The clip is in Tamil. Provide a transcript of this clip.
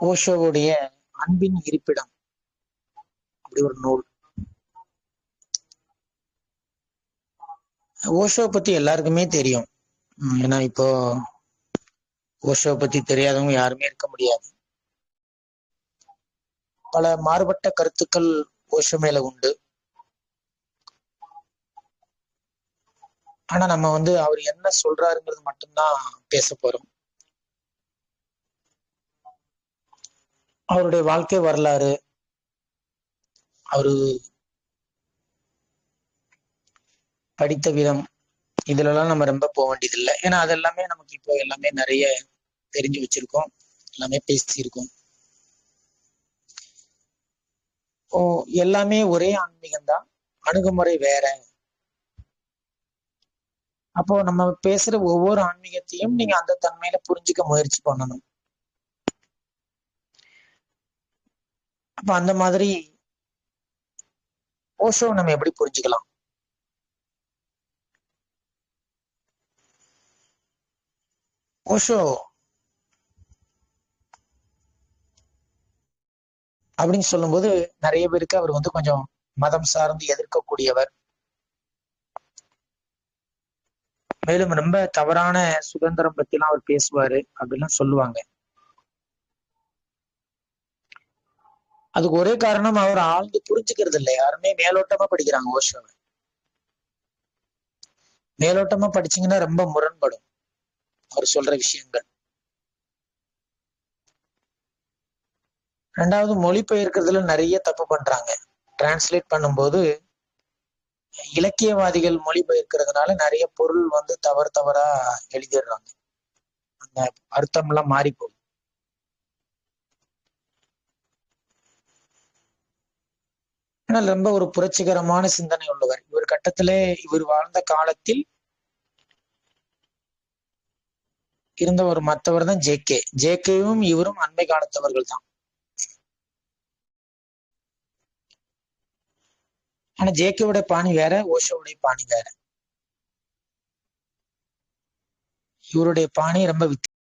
ஓஷோவுடைய அன்பின் இருப்பிடம். அப்படி ஒரு நூல். ஓஷோ பத்தி எல்லாருக்குமே தெரியும். ஏன்னா இப்போ ஓஷோ பத்தி தெரியாதவங்க யாருமே இருக்க முடியாது. பல மாறுபட்ட கருத்துக்கள் ஓஷோ மேல உண்டு. ஆனா நம்ம வந்து அவர் என்ன சொல்றாருங்கிறது மட்டும்தான் பேச போறோம். அவருடைய வாழ்க்கை வரலாறு அவரு படித்த விதம் இதுலலாம் நம்ம ரொம்ப போக வேண்டியதில்லை. ஏன்னா அதெல்லாமே நமக்கு இப்போ எல்லாமே நிறைய தெரிஞ்சு வச்சிருக்கோம். எல்லாமே பேசியிருக்கோம். ஓ எல்லாமே ஒரே ஆன்மீகம் தான் அணுகுமுறை வேற. அப்போ நம்ம பேசுற ஒவ்வொரு ஆன்மீகத்தையும் நீங்க அந்த தன்மையில புரிஞ்சுக்க முயற்சி பண்ணணும். அப்ப அந்த மாதிரி ஓஷோ நம்ம எப்படி புரிஞ்சுக்கலாம்? ஓஷோ. அப்படின்னு சொல்லும்போது நிறைய பேருக்கு அவர் வந்து கொஞ்சம் மதம் சார்ந்து எதிர்க்கக்கூடியவர். மேலும் ரொம்ப தவறான சுதந்திரம் பத்திலாம் அவர் பேசுவாரு அப்படிலாம் சொல்லுவாங்க. அதுக்கு ஒரே காரணம் அவர் ஆழ்ந்து புரிஞ்சுக்கிறது இல்லை. யாருமே மேலோட்டமா படிக்கிறாங்க ஓஷோவை. மேலோட்டமா படிச்சீங்கன்னா ரொம்ப முரண்படும். அவர் சொல்ற விஷயங்கள். ரெண்டாவது மொழிபெயர்க்கிறதுல நிறைய தப்பு பண்றாங்க. டிரான்ஸ்லேட் பண்ணும்போது இலக்கியவாதிகள் மொழிபெயர்க்கிறதுனால நிறைய பொருள் வந்து தவறு தவறா எழுதிடுறாங்க. அந்த அர்த்தம் எல்லாம் மாறி போகுது. ஆனால் ரொம்ப ஒரு புரட்சிகரமான சிந்தனை உள்ளவர். இவர் கட்டத்திலே இவர் வாழ்ந்த காலத்தில் இருந்த ஒரு மற்றவர் தான் ஜேகே ஜேகேவும் இவரும் அண்மை காலத்தவர்கள் தான். ஆனா ஜே ஜேகேவுடைய பாணி வேற ஓஷோவுடைய பாணி வேற. இவருடைய பாணி ரொம்ப வித்தியாசம்